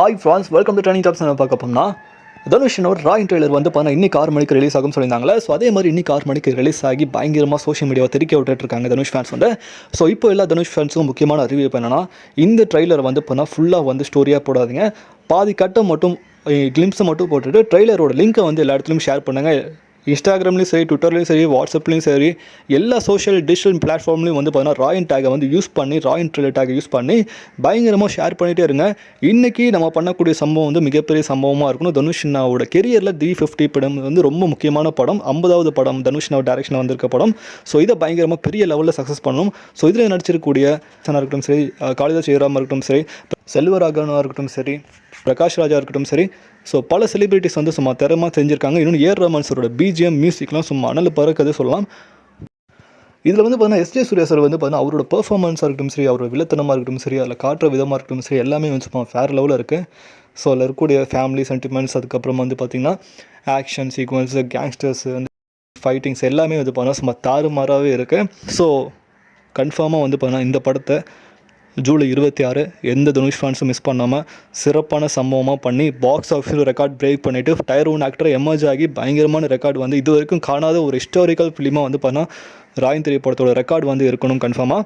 Hi friends welcome to training tops நம்ம பார்க்க போனா தனுஷனோட ராயின் ட்ரெய்லர் வந்து பார்த்தா இன்னைக்கு ஆறு மணிக்கு ரிலீஸ் ஆகும்னு சொல்லியிருந்தாங்களே ஸோ அதே மாதிரி இன்னைக்கு ஆறு மணிக்கு ரிலீஸ் ஆகி பயங்கரமாக சோஷியல் மீடியாவை திருக்கி விட்டுட்டுருக்காங்க தனுஷ் ஃபேன்ஸ் வந்து. ஸோ இப்போ எல்லா தனுஷ் ஃபேன்ஸுக்கும் முக்கியமான அறிவு என்னன்னா இந்த ட்ரெய்லர் வந்து பண்ணால் ஃபுல்லாக வந்து ஸ்டோரியாக போடாதீங்க. பாதி கட்டம் மட்டும் கிளிம்ஸை மட்டும் போட்டுட்டு ட்ரெய்லரோட லிங்க்கை வந்து எல்லா இடத்துலையும் ஷேர் பண்ணுங்கள் இன்ஸ்டாகிராம்லேயும் சரி ட்விட்டர்லேயும் சரி வாட்ஸ்அப்லேயும் சரி எல்லா சோஷியல் டிஜிட்டல் பிளாட்ஃபார்ம்லையும் வந்து பார்த்தீங்கன்னா ராயன் டேகை வந்து யூஸ் பண்ணி ராயன் ட்ரெயிலர் டேகை யூஸ் பண்ணி பயங்கரமாக ஷேர் பண்ணிகிட்டே இருங்க. இன்றைக்கி நம்ம பண்ணக்கூடிய சம்பவம் வந்து மிகப்பெரிய சம்பவமாக இருக்கணும். தனுஷ் தனுஷ்னாவோட கெரியரில் த்ரீ ஃபிஃப்டி படம் வந்து ரொம்ப முக்கியமான படம். ஐம்பதாவது படம் தனுஷ்னாவோட டேரக்ஷனில் வந்திருக்க படம். ஸோ இதை பயங்கரமாக பெரிய லெவலில் சக்ஸஸ் பண்ணணும். ஸோ இதில் நடிச்சிருக்கக்கூடிய சனாக இருக்கட்டும் சரி காளிதாஸ் ஜெயராம் இருக்கட்டும் சரி செல்வராகவனாக இருக்கட்டும் சரி பிரகாஷ் ராஜா இருக்கட்டும் சரி. ஸோ பல செலிபிரிட்டிஸ் வந்து சும்மா திறமாக செஞ்சுருக்காங்க. இன்னொன்று ஏர் ரமன் சரோட பிஜிஎம் மியூசிக்லாம் சும்மா அனல் பறக்கதே சொல்லலாம். இதில் வந்து பார்த்தீங்கன்னா எஸ்ஜே சூர்யா சார் வந்து பார்த்தீங்கன்னா அவரோட பெர்ஃபார்மன்ஸாக இருக்கட்டும் சரி அவரோட வில்லத்தனமாக இருக்கட்டும் சரி அதில் காட்டுற விதமாக இருக்கட்டும் சரி எல்லாமே வந்து சும்மா ஃபேர் லெவலில் இருக்குது ஸோ அதில் இருக்கக்கூடிய ஃபேமிலி சென்டிமெண்ட்ஸ் அதுக்கப்புறம் வந்து பார்த்திங்கன்னா ஆக்ஷன் சீக்வன்ஸ் கேங்ஸ்டர்ஸ் வந்து ஃபைட்டிங்ஸ் எல்லாமே வந்து பார்த்தீங்கன்னா சும்மா தாறுமாறாகவே இருக்குது ஸோ கன்ஃபார்மாக வந்து பார்த்தீங்கன்னா இந்த படத்தை ஜூலை இருபத்தி ஆறு எந்த தனுஷ் ஃபேன்ஸும் மிஸ் பண்ணாமல் சிறப்பான சம்பவமாக பண்ணி பாக்ஸ் ஆஃபீஸில் ரெக்கார்ட் பிரேக் பண்ணிவிட்டு டயர் ஒன் ஆக்டர் எமர்ஜ் ஆகி பயங்கரமான ரெக்கார்ட் வந்து இது வரைக்கும் காணாத ஒரு ஹிஸ்டாரிக்கல் ஃபிலிமாக வந்து பார்த்தா ராயன் திரை படத்தோட ரெக்கார்ட் வந்து இருக்கணும் கன்ஃபார்மாக